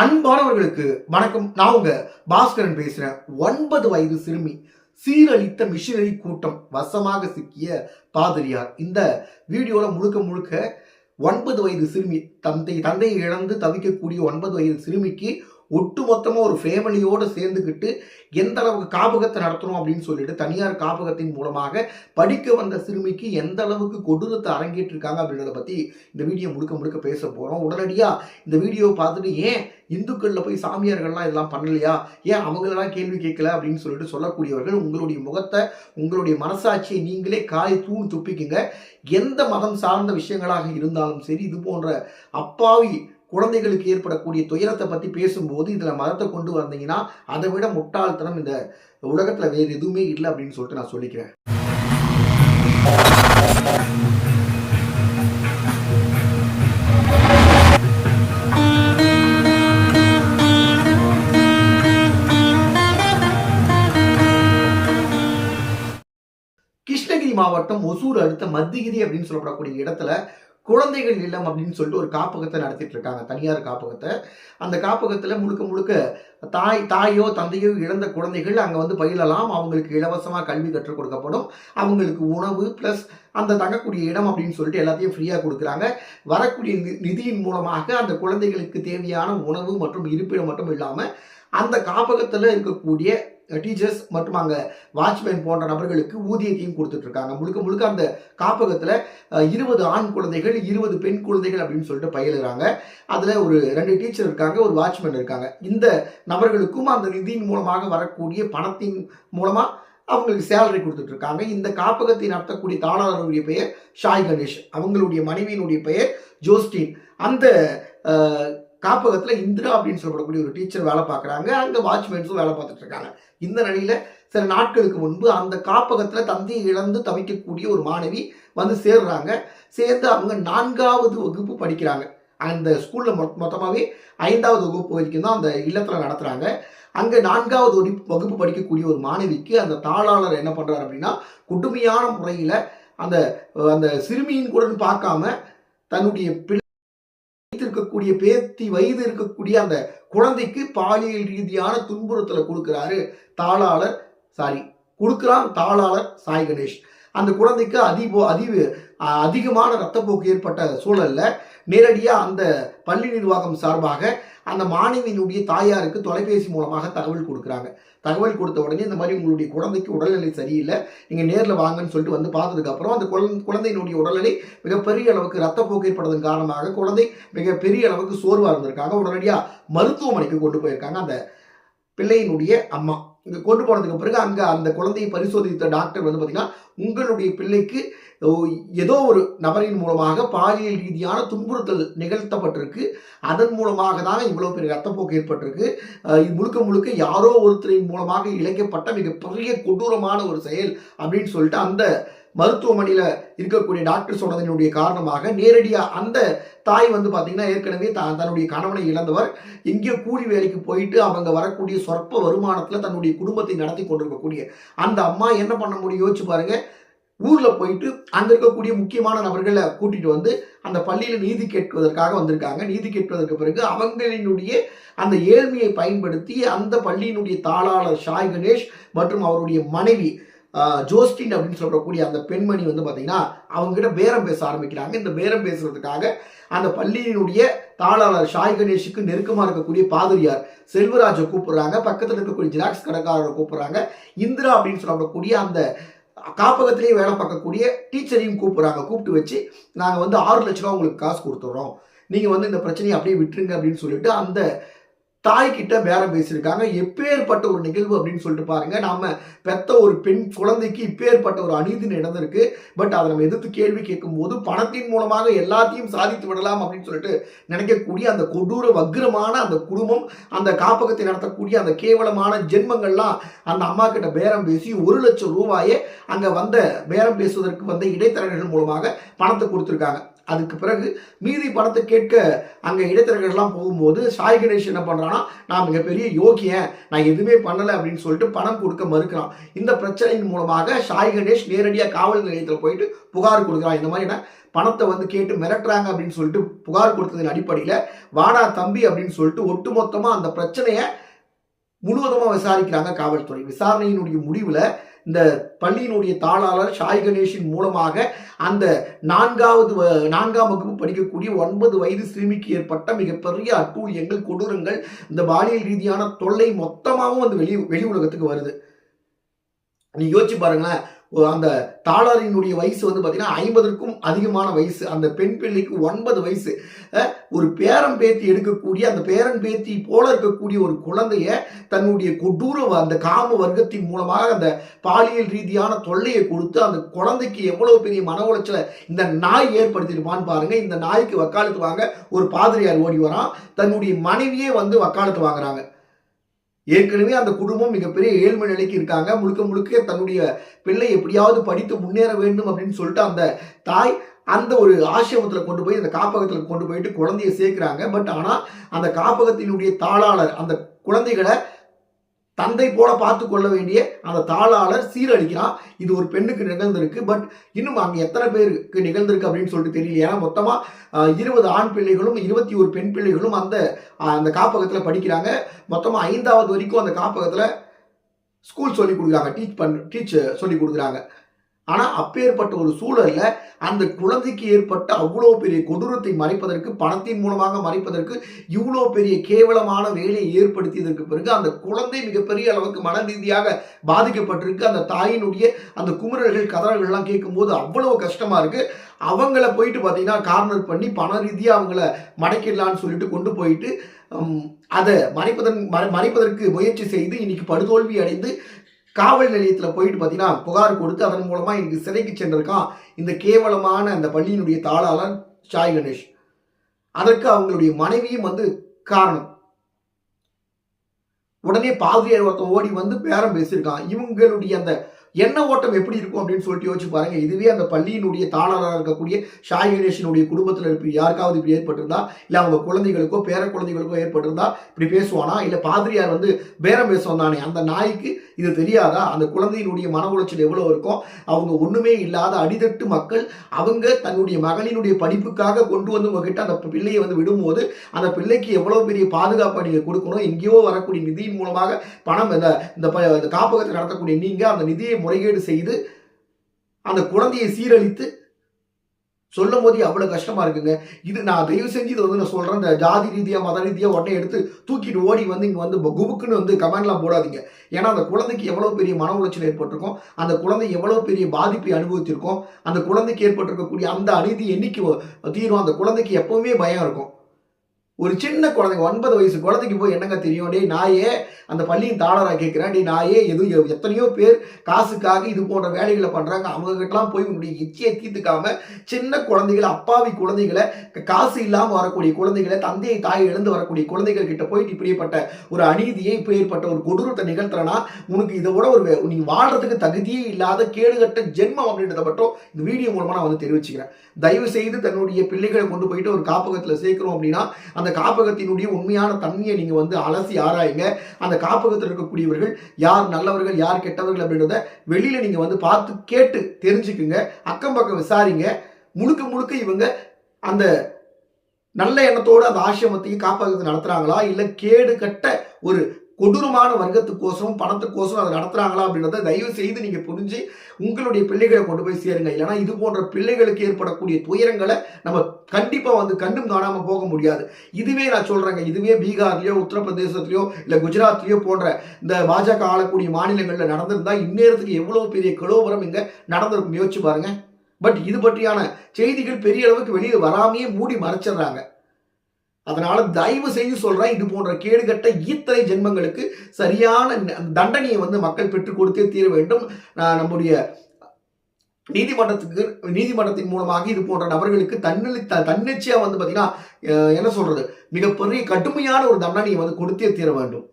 அன்பானவர்களுக்கு வணக்கம். நான் உங்க பாஸ்கரன் பேசுறேன். ஒன்பது வயது சிறுமி சீரழித்த மிஷினரி கூட்டம் வசமாக சிக்கிய பாதிரியார். இந்த வீடியோல முழுக்க முழுக்க ஒன்பது வயது சிறுமி தந்தை தந்தையை இழந்து தவிக்கக்கூடிய ஒன்பது வயது சிறுமிக்கு ஒட்டு மொத்தமாக ஒரு ஃபேமிலியோடு சேர்ந்துக்கிட்டு எந்த அளவுக்கு காப்பகத்தை நடத்தணும் அப்படின்னு சொல்லிட்டு தனியார் காப்பகத்தின் மூலமாக படிக்க வந்த சிறுமிக்கு எந்த அளவுக்கு கொடூரத்தை அரங்கேற்றிருக்காங்க அப்படின்றத பற்றி இந்த வீடியோ முழுக்க முழுக்க பேச போகிறோம் உடனடியாக இந்த வீடியோவை பார்த்துட்டு ஏன் இந்துக்களில் போய் சாமியார்கள்லாம் இதெல்லாம் பண்ணலையா? ஏன் அவங்களெல்லாம் கேள்வி கேட்கல? அப்படின்னு சொல்லிட்டு சொல்லக்கூடியவர்கள் உங்களுடைய முகத்தை உங்களுடைய மனசாட்சியை நீங்களே காலை தூண் துப்பிக்குங்க. எந்த மதம் சார்ந்த விஷயங்களாக இருந்தாலும் சரி இது போன்ற அப்பாவி குழந்தைகளுக்கு ஏற்படக்கூடிய துயரத்தை பற்றி பேசும்போது இதில் மதத்தை கொண்டு வந்தீங்கன்னா அதை விட முட்டாள்தனம் இந்த உலகத்தில் வேறு எதுவுமே இல்லை அப்படின்னு சொல்லிட்டு நான் சொல்லிக்கிறேன். கிருஷ்ணகிரி மாவட்டம் ஒசூர் அடுத்த மத்திகிரி அப்படின்னு சொல்லப்படக்கூடிய இடத்துல குழந்தைகள் இல்லம் அப்படின்னு சொல்லிட்டு ஒரு காப்பகத்தை நடத்திட்டு இருக்காங்க. தனியார் காப்பகத்தை. அந்த காப்பகத்தில் முழுக்க முழுக்க தாய் தாயோ தந்தையோ இழந்த குழந்தைகள் அங்கே வந்து பயிலலாம். அவங்களுக்கு இலவசமாக கல்வி கற்றுக் கொடுக்கப்படும். அவங்களுக்கு உணவு ப்ளஸ் அந்த தங்கக்கூடிய இடம் அப்படின்னு சொல்லிட்டு எல்லாத்தையும் ஃப்ரீயாக கொடுக்குறாங்க. வரக்கூடிய நி- நிதியின் மூலமாக அந்த குழந்தைகளுக்கு தேவையான உணவு மற்றும் இருப்பிடம் மட்டும் இல்லாமல் அந்த காப்பகத்தில் இருக்கக்கூடிய டீச்சர்ஸ் மற்றும் அங்கே வாட்ச்மேன் போன்ற நபர்களுக்கு ஊதியத்தையும் கொடுத்துட்ருக்காங்க. முழுக்க முழுக்க அந்த காப்பகத்தில் இருபது ஆண் குழந்தைகள் இருபது பெண் குழந்தைகள் அப்படின்னு சொல்லிட்டு பயிலுறாங்க. அதில் ஒரு ரெண்டு டீச்சர் இருக்காங்க ஒரு வாட்ச்மேன் இருக்காங்க. இந்த நபர்களுக்கும் அந்த நிதியின் மூலமாக வரக்கூடிய பணத்தின் மூலமாக அவங்களுக்கு சேலரி கொடுத்துட்ருக்காங்க. இந்த காப்பகத்தை நடத்தக்கூடிய தாளாளருடைய பெயர் ஷாய் கணேஷ். அவங்களுடைய மனைவியினுடைய பெயர் ஜோஸ்டின். அந்த காப்பகத்தில் இந்திரா அப்படின்னு சொல்லப்படக்கூடிய ஒரு டீச்சர் வேலை பார்க்குறாங்க. அங்கே வாட்ச்மேன்ஸும் வேலை பார்த்துட்டு இருக்காங்க. இந்த நிலையில் சில நாட்களுக்கு முன்பு அந்த காப்பகத்தில் தந்தையை இழந்து தவிக்கக்கூடிய ஒரு மாணவி வந்து சேர்றாங்க. சேர்ந்து அவங்க நான்காவது வகுப்பு படிக்கிறாங்க. அந்த ஸ்கூலில் மொ மொத்தமாகவே ஐந்தாவது வகுப்பு வரைக்கும் தான் அந்த இல்லத்தில் நடத்துகிறாங்க அங்கே நான்காவது வகுப்பு வகுப்பு படிக்கக்கூடிய ஒரு மாணவிக்கு அந்த தாளாளர் என்ன பண்ணுறாரு அப்படின்னா கொடுமையான முறையில் அந்த அந்த சிறுமியின் கூட பார்க்காம தன்னுடைய பிள்ளை இருக்கக்கூடிய பேத்தி வயது இருக்கக்கூடிய அந்த குழந்தைக்கு பாலியல் ரீதியான துன்புறுத்தலை கொடுக்குறாரு தாளாளர் சாரி கொடுக்குறான் தாளாளர் சாய் கணேஷ். அந்த குழந்தைக்கு அதிபோ அதி அதிகமான ரத்தப்போக்கு ஏற்பட்ட சூழல்ல நேரடியாக அந்த பள்ளி நிர்வாகம் சார்பாக அந்த மாணவியினுடைய தாயாருக்கு தொலைபேசி மூலமாக தகவல் கொடுக்குறாங்க. தகவல் கொடுத்த உடனே இந்த மாதிரி உங்களுடைய குழந்தைக்கு உடல்நிலை சரியில்லை நீங்கள் நேரில் வாங்கன்னு சொல்லிட்டு வந்து பார்த்ததுக்கப்புறம் அந்த குழந்தை குழந்தையினுடைய உடல்நிலை மிகப்பெரிய அளவுக்கு ரத்தப்போக்கு ஏற்படுவதன் காரணமாக குழந்தை மிகப்பெரிய அளவுக்கு சோர்வாக இருந்திருக்காங்க. உடனடியாக மருத்துவமனைக்கு கொண்டு போயிருக்காங்க அந்த பிள்ளையினுடைய அம்மா. இங்கே கொண்டு போனதுக்கு பிறகு அங்கே அந்த குழந்தையை பரிசோதித்த டாக்டர் வந்து பார்த்திங்கன்னா உங்களுடைய பிள்ளைக்கு ஓ, ஏதோ ஒரு நபரின் மூலமாக பாலியல் ரீதியான துன்புறுத்தல் நிகழ்த்தப்பட்டிருக்கு. அதன் மூலமாக தான் இவ்வளோ பெரிய ரத்தப்போக்கு ஏற்பட்டிருக்கு. இது முழுக்க முழுக்க யாரோ ஒருத்தரின் மூலமாக இழைக்கப்பட்ட மிகப்பெரிய கொடூரமான ஒரு செயல் அப்படின்னு சொல்லிட்டு அந்த மருத்துவமனையில் இருக்கக்கூடிய டாக்டர் சொன்னதனுடைய காரணமாக நேரடியாக அந்த தாய் வந்து பார்த்தீங்கன்னா ஏற்கனவே த தன்னுடைய கணவனை இழந்தவர். எங்கேயோ கூலி வேலைக்கு போயிட்டு அவங்க வரக்கூடிய சொற்ப வருமானத்தில் தன்னுடைய குடும்பத்தை நடத்தி கொண்டிருக்கக்கூடிய அந்த அம்மா என்ன பண்ண முடியும்? யோசிச்சு பாருங்க. ஊரில் போயிட்டு அங்கே இருக்கக்கூடிய முக்கியமான நபர்களை கூட்டிகிட்டு வந்து அந்த பள்ளியில் நீதி கேட்பதற்காக வந்திருக்காங்க. நீதி கேட்பதற்கு பிறகு அவங்களினுடைய அந்த ஏழ்மையை பயன்படுத்தி அந்த பள்ளியினுடைய தாளாளர் ஷாய் கணேஷ் மற்றும் அவருடைய மனைவி ஜோஸ்டின் அப்படின்னு சொல்லக்கூடிய அந்த பெண்மணி வந்து பார்த்தீங்கன்னா அவங்ககிட்ட பேரம் பேச ஆரம்பிக்கிறாங்க. இந்த பேரம் பேசுறதுக்காக அந்த பள்ளியினுடைய தாளாளர் ஷாய் கணேஷுக்கு நெருக்கமாக இருக்கக்கூடிய பாதிரியார் செல்வராஜை கூப்பிடுறாங்க. பக்கத்தில் இருக்கக்கூடிய ஜெராக்ஸ் கடைக்காரரை கூப்பிடுறாங்க. இந்திரா அப்படின்னு சொல்லக்கூடிய அந்த காப்பகத்திலேயே வேலை பார்க்கக்கூடிய டீச்சரையும் கூப்பிட்றாங்க. கூப்பிட்டு வச்சு நாங்கள் வந்து ஆறு லட்ச ரூபா உங்களுக்கு காசு கொடுத்துட்றோம். நீங்கள் வந்து இந்த பிரச்சனையை அப்படியே விட்டுருங்க அப்படின்னு சொல்லிட்டு அந்த தாய்கிட்ட பேரம் பேசியிருக்காங்க. எப்பேற்பட்ட ஒரு நிகழ்வு அப்படின்னு சொல்லிட்டு பாருங்க. நாம பெத்த ஒரு பெண் குழந்தைக்கு இப்பேற்பட்ட ஒரு அநீதி நடந்திருக்கு பட் அதை நம்ம எதிர்த்து கேள்வி கேட்கும்போது பணத்தின் மூலமாக எல்லாத்தையும் சாதித்து விடலாம் அப்படின்னு சொல்லிட்டு நினைக்கக்கூடிய அந்த கொடூர வக்ரமான அந்த குடும்பம் அந்த காப்பகத்தை நடத்தக்கூடிய அந்த கேவலமான ஜென்மங்கள்லாம் அந்த அம்மா கிட்ட பேரம் பேசி ஒரு லட்சம் ரூபாயை அங்க வந்த பேரம் பேசுவதற்கு வந்த இடைத்தரகர்கள் மூலமாக பணத்தை கொடுத்துருக்காங்க. அதுக்கு பிறகு மீதி பணத்தை கேட்க அங்கே இடைத்தரகர்கள்லாம் போகும்போது சாய் கணேஷ் என்ன பண்ணுறான்னா நான் மிகப்பெரிய யோகியன். நான் எதுவுமே பண்ணலை அப்படின்னு சொல்லிட்டு பணம் கொடுக்க மறுக்கிறான். இந்த பிரச்சனையின் மூலமாக சாய் கணேஷ் நேரடியாக காவல் நிலையத்தில் போயிட்டு புகார் கொடுக்குறான். இந்த மாதிரியான பணத்தை வந்து கேட்டு மிரட்டுறாங்க அப்படின்னு சொல்லிட்டு புகார் கொடுத்ததின் அடிப்படையில் வாடா தம்பி அப்படின்னு சொல்லிட்டு ஒட்டுமொத்தமாக அந்த பிரச்சனையை முழுவதுமாக விசாரிக்கிறாங்க காவல்துறை. விசாரணையினுடைய முடிவில் இந்த பள்ளியினுடைய தாளாளர் சாய் கணேஷின் மூலமாக அந்த நான்காவது வ- நான்காம் வகுப்பு படிக்கக்கூடிய ஒன்பது வயது சிறுமிக்கு ஏற்பட்ட மிகப்பெரிய அட்டூழியங்கள் கொடூரங்கள் இந்த பாலியல் ரீதியான தொல்லை மொத்தமாகவும் அந்த வெளி வெளி உலகத்துக்கு வருது. நீ யோசிச்சு பாருங்களேன் அந்த தாளாரினுடைய வயசு வந்து பார்த்தீங்கன்னா ஐம்பதற்கும் அதிகமான வயசு. அந்த பெண் பிள்ளைக்கு ஒன்பது வயசு. ஒரு பேரன் பேத்தி எடுக்கக்கூடிய அந்த பேரன் பேத்தி போல இருக்கக்கூடிய ஒரு குழந்தைய தன்னுடைய கொடூர வ- அந்த காம வர்க்கத்தின் மூலமாக அந்த பாலியல் ரீதியான தொல்லையை கொடுத்து அந்த குழந்தைக்கு எவ்வளவு பெரிய மன உளைச்சலை இந்த நாய் ஏற்படுத்தியிருப்பான்னு பாருங்க. இந்த நாய்க்கு வக்காலத்து வாங்க ஒரு பாதிரியார் ஓடி வரான். தன்னுடைய மனைவியே வந்து வக்காலத்து வாங்குறாங்க. ஏற்கனவே அந்த குடும்பம் மிகப்பெரிய ஏழ்மை நிலைக்கு இருக்காங்க. முழுக்க முழுக்க தன்னுடைய பிள்ளை எப்படியாவது படித்து முன்னேற வேண்டும் அப்படின்னு சொல்லிட்டு அந்த தாய் அந்த ஒரு ஆசிரமத்தில் கொண்டு போய் அந்த காப்பகத்தில் கொண்டு போயிட்டு குழந்தைய சேர்க்குறாங்க. பட் ஆனால் அந்த காப்பகத்தினுடைய தாளாளர் அந்த குழந்தைகளை தந்தை போல பார்த்து கொள்ள வேண்டிய அந்த தாளாளர் சீரழிக்கிறான். இது ஒரு பெண்ணுக்கு நிகழ்ந்திருக்கு. பட் இன்னும் அங்கே எத்தனை பேருக்கு நிகழ்ந்திருக்கு அப்படின்னு சொல்லிட்டு தெரியல. ஏன்னா மொத்தமாக இருபது ஆண் பிள்ளைகளும் இருபத்தி ஒரு பெண் பிள்ளைகளும் அந்த அந்த காப்பகத்தில் படிக்கிறாங்க. மொத்தமாக ஐந்தாவது வரைக்கும் அந்த காப்பகத்தில் ஸ்கூல் சொல்லி கொடுக்குறாங்க. டீச் பண் டீச் சொல்லி கொடுக்குறாங்க. ஆனால் அப்பேற்பட்ட ஒரு சூழல்ல அந்த குழந்தைக்கு ஏற்பட்ட அவ்வளோ பெரிய கொடூரத்தை மறைப்பதற்கு பணத்தின் மூலமாக மறைப்பதற்கு இவ்வளோ பெரிய கேவலமான வேலையை ஏற்படுத்தியதற்கு பிறகு அந்த குழந்தை மிகப்பெரிய அளவுக்கு மன ரீதியாக பாதிக்கப்பட்டிருக்கு. அந்த தாயினுடைய அந்த குமுறல்கள் கதறல்கள்லாம் கேட்கும்போது அவ்வளோ கஷ்டமாக இருக்குது அவங்கள போயிட்டு பார்த்தீங்கன்னா கார்னர் பண்ணி பண ரீதியாக அவங்கள மடக்கிடலான்னு சொல்லிட்டு கொண்டு போயிட்டு அதை மறைப்பதன் மறைப்பதற்கு முயற்சி செய்து இன்னைக்கு படுதோல்வி அடைந்து காவல் நிலையத்தில் போயிட்டு பார்த்தீங்கன்னா புகார் கொடுத்து அதன் மூலமாக எனக்கு சிறைக்கு சென்றிருக்கான் இந்த கேவலமான அந்த பள்ளியினுடைய தாளாளர் சாய் கணேஷ். அதற்கு அவங்களுடைய மனைவியும் வந்து காரணம். உடனே பாதிரியார் ஒருத்தன் ஓடி வந்து பேரம் பேசியிருக்கான். இவங்களுடைய அந்த எண்ண ஓட்டம் எப்படி இருக்கும் அப்படின்னு சொல்லிட்டு யோசிச்சு பாருங்க. இதுவே அந்த பள்ளியினுடைய தாளராக இருக்கக்கூடிய ஷாய் கணேஷனுடைய குடும்பத்தில் இருப்ப யாருக்காவது இப்படி ஏற்பட்டிருந்தா இல்லை அவங்க குழந்தைகளுக்கோ பேர குழந்தைகளுக்கோ ஏற்பட்டிருந்தா இப்படி பேசுவானா? இல்லை பாதிரியார் வந்து பேரம் பேசுவான் தானே அந்த நாய்க்கு இது தெரியாதா? அந்த குழந்தையினுடைய மன உளைச்சல் எவ்வளோ இருக்கும்? அவங்க ஒன்றுமே இல்லாத அடிதட்டு மக்கள் அவங்க தன்னுடைய மகளினுடைய படிப்புக்காக கொண்டு வந்து உங்ககிட்ட அந்த பிள்ளையை வந்து விடும்போது அந்த பிள்ளைக்கு எவ்வளோ பெரிய பாதுகாப்பை நீங்கள் கொடுக்கணும்? எங்கேயோ வரக்கூடிய நிதியின் மூலமாக பணம் இந்த இந்த ப- காப்பகத்தை நடத்தக்கூடிய நீங்கள் அந்த நிதியை முறைகேடு செய்து அந்த குழந்தையை சீரழித்து சொல்லும் போது அவ்வளோ கஷ்டமா இருக்குங்க. இது நான் தயவு செஞ்சு இதை வந்து நான் சொல்றேன். இந்த ஜாதி ரீதியா மத ரீதியா உடனே எடுத்து தூக்கிட்டு ஓடி வந்து இங்க வந்து குபுக்குன்னு வந்து கமெண்ட்லாம் போடாதீங்க. ஏன்னா அந்த குழந்தைக்கு எவ்வளவு பெரிய மன உளைச்சல் ஏற்பட்டிருக்கும். அந்த குழந்தை எவ்வளவு பெரிய பாதிப்பை அனுபவித்திருக்கும். அந்த குழந்தைக்கு ஏற்பட்டிருக்கக்கூடிய அந்த அநீதி என்னைக்கு தீரும்? அந்த குழந்தைக்கு எப்பவுமே பயம் இருக்கும். ஒரு சின்ன குழந்தைங்க ஒன்பது வயசு குழந்தைக்கு போய் என்னங்க தெரியும்? டே நாயே அந்த பள்ளியின் தாளராக கேட்குறேன் டே நாயே எது எத்தனையோ பேர் காசுக்காக இது போன்ற வேலைகளை பண்ணுறாங்க அவங்ககிட்டலாம் போய் உன்னுடைய இச்சையை தீர்த்துக்காம சின்ன குழந்தைகளை அப்பாவி குழந்தைகளை காசு இல்லாமல் வரக்கூடிய குழந்தைகளை தந்தையை தாயை எழுந்து வரக்கூடிய குழந்தைகள் கிட்ட போயிட்டு இப்படிப்பட்ட ஒரு அநீதியை இப்படிப்பட்ட ஒரு கொடூரத்தை நிகழ்த்துறனா? உனக்கு இதை விட ஒரு நீ வாழ்றதுக்கு தகுதியே இல்லாத கேடுகட்ட ஜென்மம் அப்படின்றத மட்டும் இந்த வீடியோ மூலமாக நான் வந்து தெரிவிச்சுக்கிறேன். தயவு செய்து தன்னுடைய பிள்ளைகளை கொண்டு போயிட்டு ஒரு காப்பகத்தில் சேர்க்கிறோம் அப்படின்னா அந்த காப்பகத்தினுடைய உண்மையான தன்மையை நீங்கள் வந்து அலசி ஆராயுங்க. அந்த காப்பகத்தில் இருக்கக்கூடியவர்கள் யார் நல்லவர்கள் யார் கெட்டவர்கள் அப்படின்றத வெளியில் நீங்கள் வந்து பார்த்து கேட்டு தெரிஞ்சுக்குங்க. அக்கம் பக்கம் விசாரிங்க. முழுக்க முழுக்க இவங்க அந்த நல்ல எண்ணத்தோடு அந்த ஆசிரமத்தையும் காப்பகத்தை நடத்துகிறாங்களா இல்லை கேடு கட்ட ஒரு கொடூரமான வர்க்கத்துக்கோசரம் பணத்துக்கோசரம் அதை நடத்துகிறாங்களா அப்படின்றத தயவு செய்து நீங்கள் புரிஞ்சு உங்களுடைய பிள்ளைகளை கொண்டு போய் சேருங்க. ஏன்னா இது போன்ற பிள்ளைகளுக்கு ஏற்படக்கூடிய துயரங்களை நம்ம கண்டிப்பாக வந்து கண்ணும் காணாமல் போக முடியாது. இதுவே நான் சொல்கிறேங்க இதுவே பீகார்லேயோ உத்தரப்பிரதேசத்திலயோ இல்லை குஜராத்லேயோ போன்ற இந்த பாஜக ஆளக்கூடிய மாநிலங்களில் நடந்திருந்தால் இந்நேரத்துக்கு எவ்வளோ பெரிய கலோபரம் இங்கே நடந்திருக்கும். யோசிச்சு பாருங்கள் பட் இது பற்றியான செய்திகள் பெரிய அளவுக்கு வெளியே வராமையே மூடி மறைச்சிடுறாங்க. அதனால தயவு செய்து சொல்றேன் இது போன்ற கேடுகட்ட ஈத்தனை ஜென்மங்களுக்கு சரியான தண்டனையை வந்து மக்கள் பெற்றுக் கொடுத்தே தீர வேண்டும். நான் நம்முடைய நீதிமன்றத்துக்கு நீதிமன்றத்தின் மூலமாக இது போன்ற நபர்களுக்கு தன்னி த- தன்னிச்சையாக வந்து பார்த்தீங்கன்னா என்ன சொல்றது? மிகப்பெரிய கடுமையான ஒரு தண்டனையை வந்து கொடுத்தே தீர வேண்டும்.